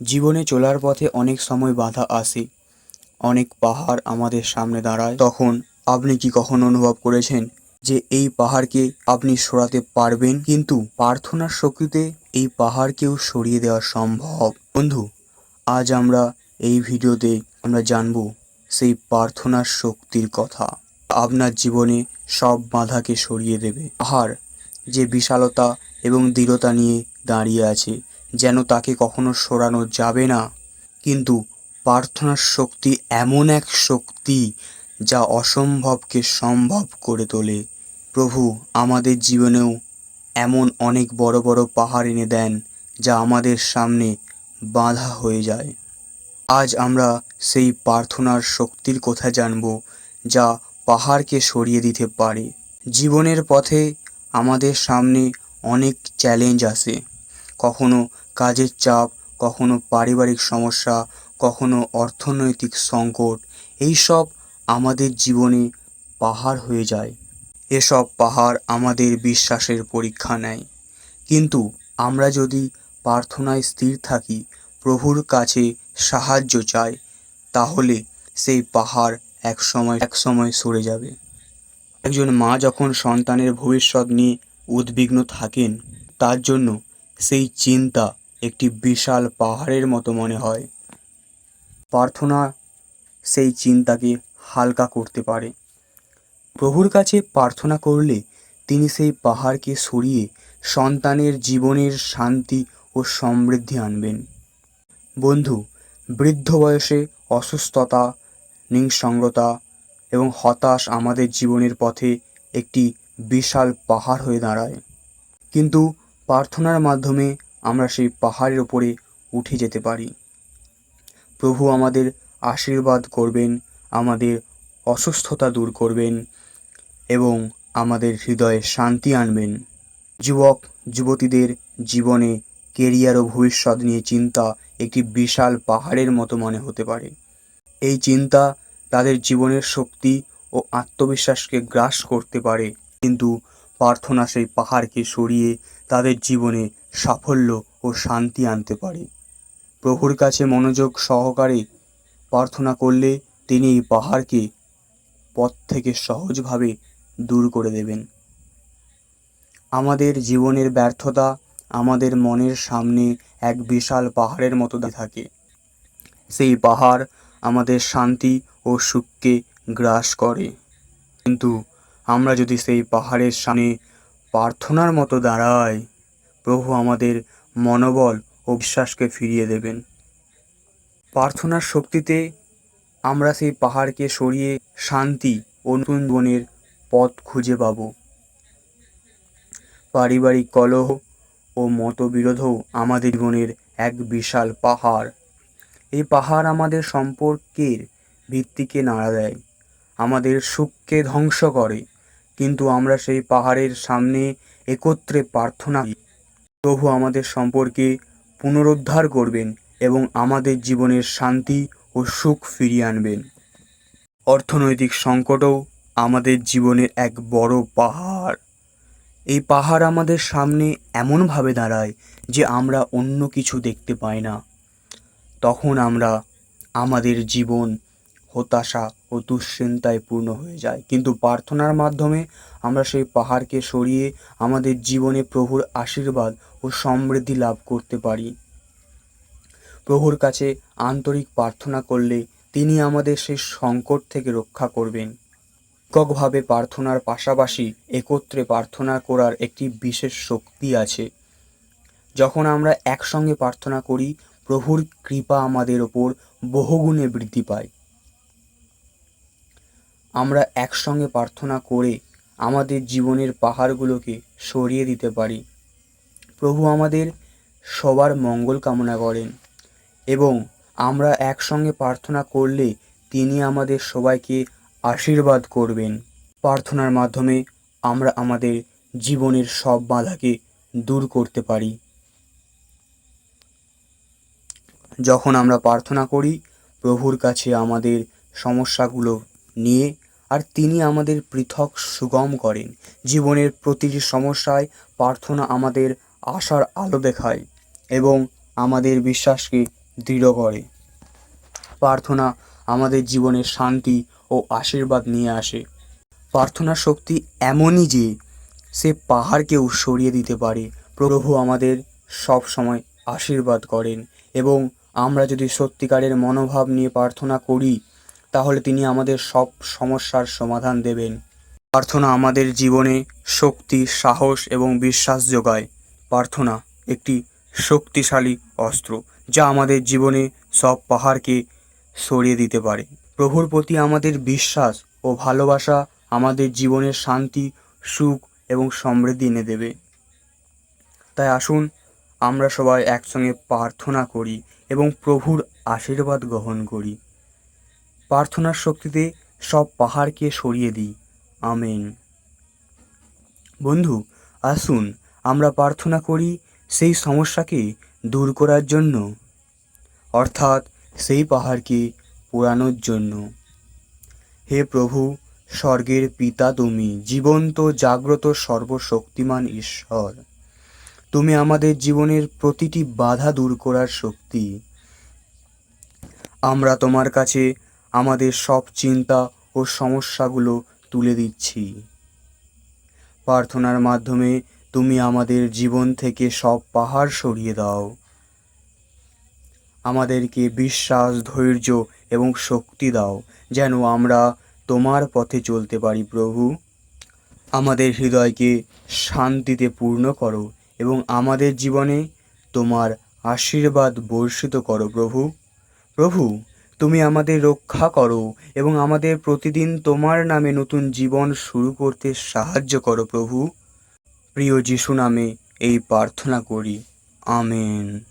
জীবনে চলার পথে অনেক সময় বাধা আসে। অনেক পাহাড় আমাদের সামনে দাঁড়ায়। তখন আপনি কি কখনো অনুভব করেছেন যে এই পাহাড়কে আপনি সরাতে পারবেন? কিন্তু প্রার্থনার শক্তিতে এই পাহাড়কেও সরিয়ে দেওয়া সম্ভব। বন্ধু, আজ আমরা এই ভিডিওতে আমরা জানব সেই প্রার্থনার শক্তির কথা। আপনার জীবনে সব বাধাকে সরিয়ে দেবে। পাহাড় যে বিশালতা এবং দৃঢ়তা নিয়ে দাঁড়িয়ে আছে যেন তাকে কখনো সরানো যাবে না। কিন্তু প্রার্থনার শক্তি এমন এক শক্তি যা অসম্ভবকে সম্ভব করে তোলে। প্রভু, আমাদের জীবনেও এমন অনেক বড় বড় পাহাড় এনে দেন যা আমাদের সামনে বাধা হয়ে যায়। আজ আমরা সেই প্রার্থনার শক্তির কথা জানব যা পাহাড়কে সরিয়ে দিতে পারে। জীবনের পথে আমাদের সামনে অনেক চ্যালেঞ্জ আসে। কখনো কাজের চাপ, কখনো পারিবারিক সমস্যা, কখনো অর্থনৈতিক সংকট, এইসব আমাদের জীবনে পাহাড় হয়ে যায়। এসব পাহাড় আমাদের বিশ্বাসের পরীক্ষা নেয়। কিন্তু আমরা যদি প্রার্থনায় স্থির থাকি, প্রভুর কাছে সাহায্য চাই, তাহলে সেই পাহাড় এক সময় এক সময় সরে যাবে। একজন মা যখন সন্তানের ভবিষ্যৎ নিয়ে উদ্বিগ্ন থাকেন, তার জন্য সেই চিন্তা একটি বিশাল পাহাড়ের মতো মনে হয়। প্রার্থনা সেই চিন্তাকে হালকা করতে পারে। প্রভুর কাছে প্রার্থনা করলে তিনি সেই পাহাড়কে সরিয়ে সন্তানের জীবনের শান্তি ও সমৃদ্ধি আনবেন। বন্ধু, বৃদ্ধ বয়সে অসুস্থতা, নিঃসঙ্গতা এবং হতাশ আমাদের জীবনের পথে একটি বিশাল পাহাড় হয়ে দাঁড়ায়। কিন্তু প্রার্থনার মাধ্যমে আমরা সেই পাহাড়ের ওপরে উঠে যেতে পারি। প্রভু আমাদের আশীর্বাদ করবেন, আমাদের অসুস্থতা দূর করবেন এবং আমাদের হৃদয়ে শান্তি আনবেন। যুবক, যুবতীদের জীবনে, কেরিয়ার ও ভবিষ্যৎ নিয়ে চিন্তা একটি বিশাল পাহাড়ের মতো মনে হতে পারে। এই চিন্তা তাদের জীবনের শক্তি ও আত্মবিশ্বাসকে গ্রাস করতে পারে। কিন্তু প্রার্থনা সেই পাহাড়কে সরিয়ে তাদের জীবনে সাফল্য ও শান্তি আনতে পারে। প্রভুর কাছে মনোযোগ সহকারে প্রার্থনা করলে তিনি এই পাহাড়কে পথ থেকে সহজভাবে দূর করে দেবেন। আমাদের জীবনের ব্যর্থতা আমাদের মনের সামনে এক বিশাল পাহাড়ের মতো থাকে। সেই পাহাড় আমাদের শান্তি ও সুখকে গ্রাস করে। কিন্তু আমরা যদি সেই পাহাড়ের সামনে প্রার্থনার মতো দাঁড়ায়। প্রভু আমাদের মনোবল ও বিশ্বাসকে ফিরিয়ে দেবেন। প্রার্থনার শক্তিতে আমরা সেই পাহাড়কে সরিয়ে শান্তি ও নতুন জীবনের পথ খুঁজে পাব। পারিবারিক কলহ ও মতবিরোধও আমাদের জীবনের এক বিশাল পাহাড়। এই পাহাড় আমাদের সম্পর্কের ভিত্তিকে নাড়া দেয়, আমাদের সুখকে ধ্বংস করে। কিন্তু আমরা সেই পাহাড়ের সামনে একত্রে প্রার্থনা। প্রভু আমাদের সম্পর্কে পুনরুদ্ধার করবেন এবং আমাদের জীবনের শান্তি ও সুখ ফিরিয়ে আনবেন। অর্থনৈতিক সংকটও আমাদের জীবনের এক বড় পাহাড়। এই পাহাড় আমাদের সামনে এমনভাবে দাঁড়ায় যে আমরা অন্য কিছু দেখতে পাই না। তখন আমরা আমাদের জীবন হতাশা ও দুশ্চিন্তায় পূর্ণ হয়ে যায়। কিন্তু প্রার্থনার মাধ্যমে আমরা সেই পাহাড়কে সরিয়ে আমাদের জীবনে প্রভুর আশীর্বাদ ও সমৃদ্ধি লাভ করতে পারি। প্রভুর কাছে আন্তরিক প্রার্থনা করলে তিনি আমাদের সেই সংকট থেকে রক্ষা করবেন। এককভাবে প্রার্থনার পাশাপাশি একত্রে প্রার্থনা করার একটি বিশেষ শক্তি আছে। যখন আমরা একসঙ্গে প্রার্থনা করি, প্রভুর কৃপা আমাদের ওপর বহুগুণে বৃদ্ধি পায়। আমরা একসঙ্গে প্রার্থনা করে আমাদের জীবনের পাহাড়গুলোকে সরিয়ে দিতে পারি। প্রভু আমাদের সবার মঙ্গল কামনা করেন এবং আমরা একসঙ্গে প্রার্থনা করলে তিনি আমাদের সবাইকে আশীর্বাদ করবেন। প্রার্থনার মাধ্যমে আমরা আমাদের জীবনের সব বাধাকে দূর করতে পারি। যখন আমরা প্রার্থনা করি, প্রভুর কাছে আমাদের সমস্যাগুলো নিয়ে আর তিনি আমাদের পৃথক সুগম করেন। জীবনের প্রতিটি সমস্যায় প্রার্থনা আমাদের আশার আলো দেখায় এবং আমাদের বিশ্বাসকে দৃঢ় করে। প্রার্থনা আমাদের জীবনে শান্তি ও আশীর্বাদ নিয়ে আসে। প্রার্থনা শক্তি এমনই যে, সে পাহাড়কেও সরিয়ে দিতে পারে। প্রভু আমাদের সব সময় আশীর্বাদ করেন এবং আমরা যদি সত্যিকারের মনোভাব নিয়ে প্রার্থনা করি তাহলে তিনি আমাদের সব সমস্যার সমাধান দেবেন। প্রার্থনা আমাদের জীবনে শক্তি, সাহস এবং বিশ্বাস যোগায়। প্রার্থনা একটি শক্তিশালী অস্ত্র যা আমাদের জীবনে সব পাহাড়কে সরিয়ে দিতে পারে। প্রভুর প্রতি আমাদের বিশ্বাস ও ভালোবাসা আমাদের জীবনের শান্তি, সুখ এবং সমৃদ্ধি এনে দেবে। তাই আসুন, আমরা সবাই একসঙ্গে প্রার্থনা করি এবং প্রভুর আশীর্বাদ গ্রহণ করি। প্রার্থনার শক্তিতে সব পাহাড়কে সরিয়ে দিই। আমেন। বন্ধু, আসুন, আমরা প্রার্থনা করি সেই সমস্যাকে দূর করার জন্য, অর্থাৎ সেই পাহাড়কে পোড়ানোর জন্য। হে প্রভু, স্বর্গের পিতা তুমি, জীবন্ত, জাগ্রত, সর্বশক্তিমান ঈশ্বর। তুমি আমাদের জীবনের প্রতিটি বাধা দূর করার শক্তি। আমরা তোমার কাছে আমাদের সব চিন্তা ও সমস্যাগুলো তুলে দিচ্ছি। প্রার্থনার মাধ্যমে তুমি আমাদের জীবন থেকে সব পাহাড় সরিয়ে দাও। আমাদেরকে বিশ্বাস, ধৈর্য এবং শক্তি দাও যেন আমরা তোমার পথে চলতে পারি প্রভু। আমাদের হৃদয়কে শান্তিতে পূর্ণ করো এবং আমাদের জীবনে তোমার আশীর্বাদ বর্ষিত করো প্রভু। প্রভু তুমি আমাদের রক্ষা করো এবং আমাদের প্রতিদিন তোমার নামে নতুন জীবন শুরু করতে সাহায্য করো প্রভু। প্রিয় যিশু নামে এই প্রার্থনা করি। আমেন।